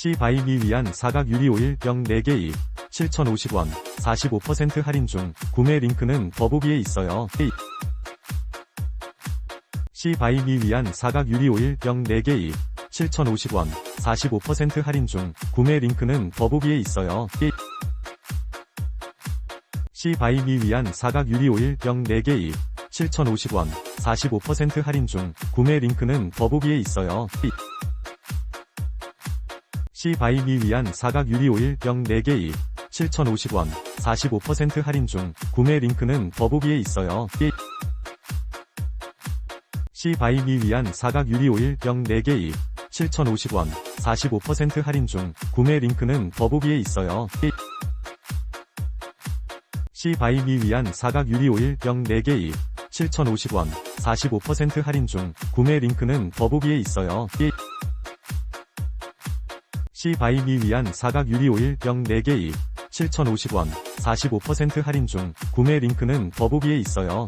시바이미 위한 사각 유리 오일 병 4개 입 7,050원 45% 할인 중 구매 링크는 더보기에 있어요. 시바이미 위한 사각 유리 오일 병 4개 입 7,050원 45% 할인 중 구매 링크는 더보기에 있어요. 시바이미 위한 사각 유리 오일 병 4개 입 7,050원 45% 할인 중 구매 링크는 더보기에 있어요. 시바이미 위한 사각 유리 오일 병 4개 입 7,050원 45% 할인 중 구매 링크는 더보기에 있어요. 시바이미 위한 사각 유리 오일 병 4개 입 7,050원 45% 할인 중 구매 링크는 더보기에 있어요. 시바이미 위한 사각 유리 오일 병 4개 입 7,050원 45% 할인 중 구매 링크는 더보기에 있어요. 시바이미 위한 사각 유리 오일 병 4개 입 7,050원 45% 할인 중 구매 링크는 더보기에 있어요.